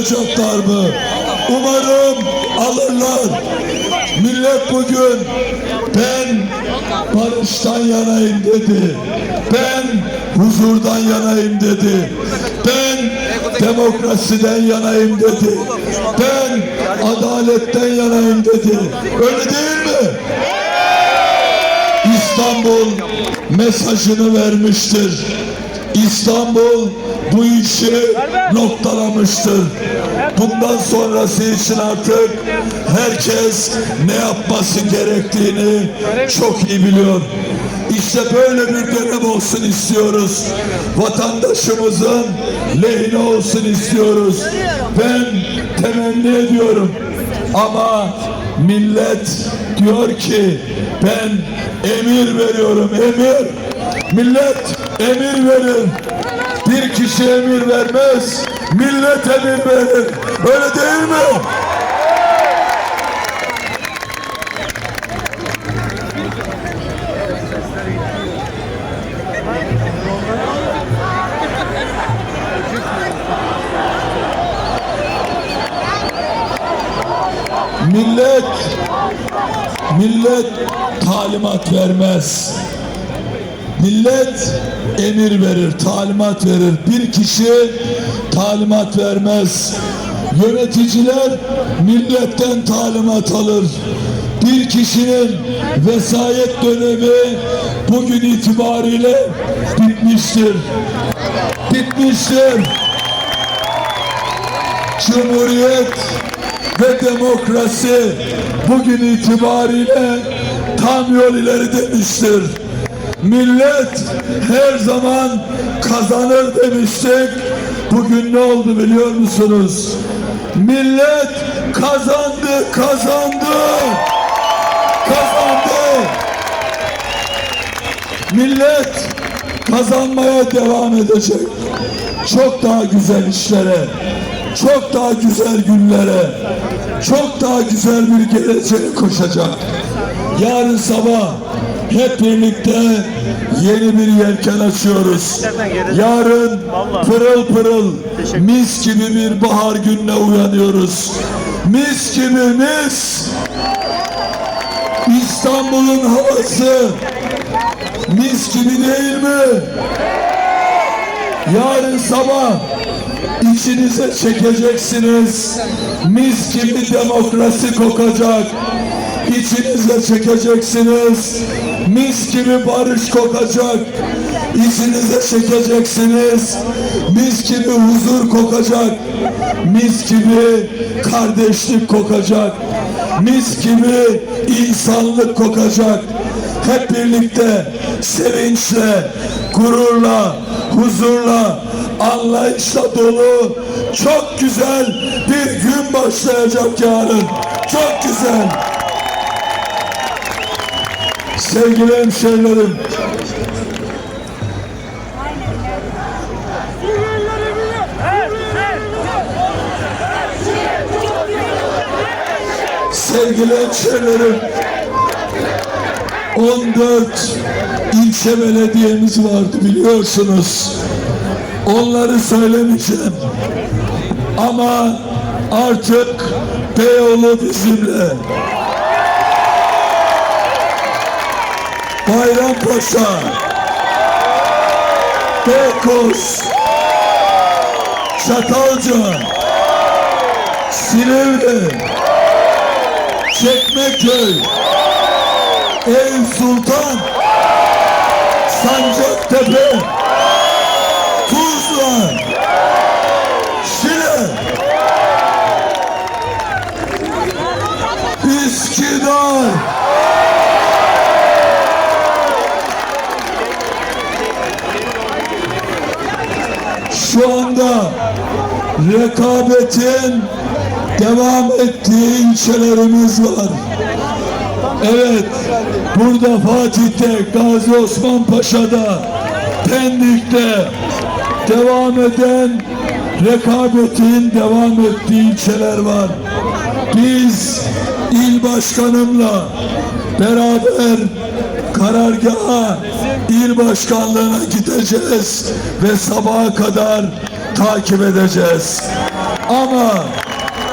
alacaklar mı? Umarım alırlar. Millet bugün ben barıştan yanayım dedi. Ben huzurdan yanayım dedi. Ben demokrasiden yanayım dedi. Ben adaletten yanayım dedi. Öyle değil mi? İstanbul mesajını vermiştir. İstanbul bu işi noktalamıştır. Bundan sonrası için artık herkes ne yapması gerektiğini çok iyi biliyor. İşte böyle bir dönem olsun istiyoruz. Vatandaşımızın lehine olsun istiyoruz. Ben temenni ediyorum. Ama millet diyor ki ben emir veriyorum emir. Millet emir verir. Bir kişi emir vermez. Millet emir verir. Öyle değil mi? Millet millet talimat vermez. Millet emir verir, talimat verir. Bir kişi talimat vermez. Yöneticiler milletten talimat alır. Bir kişinin vesayet dönemi bugün itibariyle bitmiştir. Bitmiştir. Cumhuriyet ve demokrasi bugün itibariyle tam yol ileri demiştir. Millet her zaman kazanır demiştik. Bugün ne oldu biliyor musunuz? Millet kazandı, kazandı. Kazandı. Millet kazanmaya devam edecek. Çok daha güzel işlere, çok daha güzel günlere, çok daha güzel bir geleceğe koşacak. Yarın sabah hep birlikte yeni bir yelken açıyoruz. Yarın pırıl pırıl mis gibi bir bahar gününe uyanıyoruz. Mis gibi mis. İstanbul'un havası mis gibi değil mi? Yarın sabah içinize çekeceksiniz. Mis gibi demokrasi kokacak. İçinize çekeceksiniz. Mis gibi barış kokacak. İçinize çekeceksiniz. Mis gibi huzur kokacak. Mis gibi kardeşlik kokacak. Mis gibi insanlık kokacak. Hep birlikte sevinçle, gururla, huzurla, anlayışla dolu çok güzel bir gün başlayacak yarın. Çok güzel. Sevgili hemşehrilerim, sevgili hemşehrilerim, 14 ilçe belediyemiz vardı biliyorsunuz. Onları söylemeyeceğim. Ama artık Beyoğlu bizimle. Bayrampaşa, Beykoz, Çatalca, Silivri, Çekmeköy, Eyüp Sultan, Sancaktepe, Tuzla, şu anda rekabetin devam ettiği ilçelerimiz var. Evet, burada Fatih'te, Gazi Osman Paşa'da, Pendik'te devam eden rekabetin devam ettiği ilçeler var. Biz il başkanımla beraber karargaha il başkanlığına gideceğiz ve sabaha kadar takip edeceğiz. Ama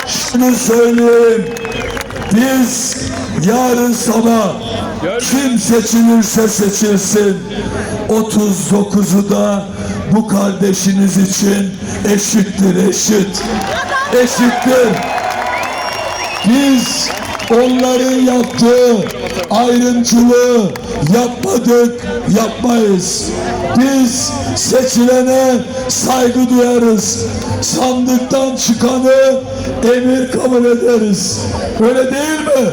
şunu söyleyeyim. Biz yarın sabah kim seçilirse seçilsin 39'u da bu kardeşiniz için eşittir eşit. Eşittir. Biz onların yaptığı ayrımcılığı yapmadık, yapmayız. Biz seçilene saygı duyarız. Sandıktan çıkanı emir kabul ederiz. Öyle değil mi?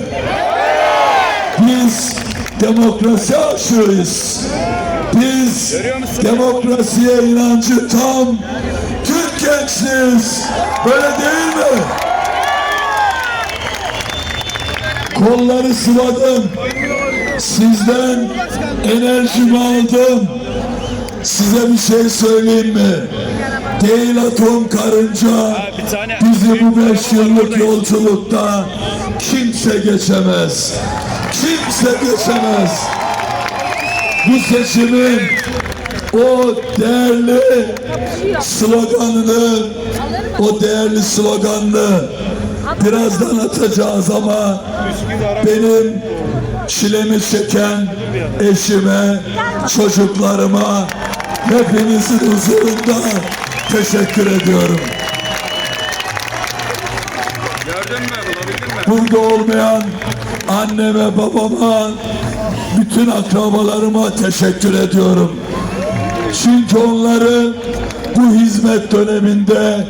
Biz demokrasi aşığıyız. Biz demokrasiye inancı tam Türk gençliğiz. Öyle değil mi? Kolları sıvadım. Sizden enerjimi aldım. Size bir şey söyleyeyim mi? Değil atom karınca bizi bu beş yıllık yolculukta kimse geçemez. Kimse geçemez. Bu seçimin o değerli sloganını, o değerli sloganını birazdan atacağız ama benim çilemi çeken eşime, çocuklarıma, hepinizin huzurunda teşekkür ediyorum. Burada olmayan anneme, babama, bütün akrabalarıma teşekkür ediyorum. Çünkü onları bu hizmet döneminde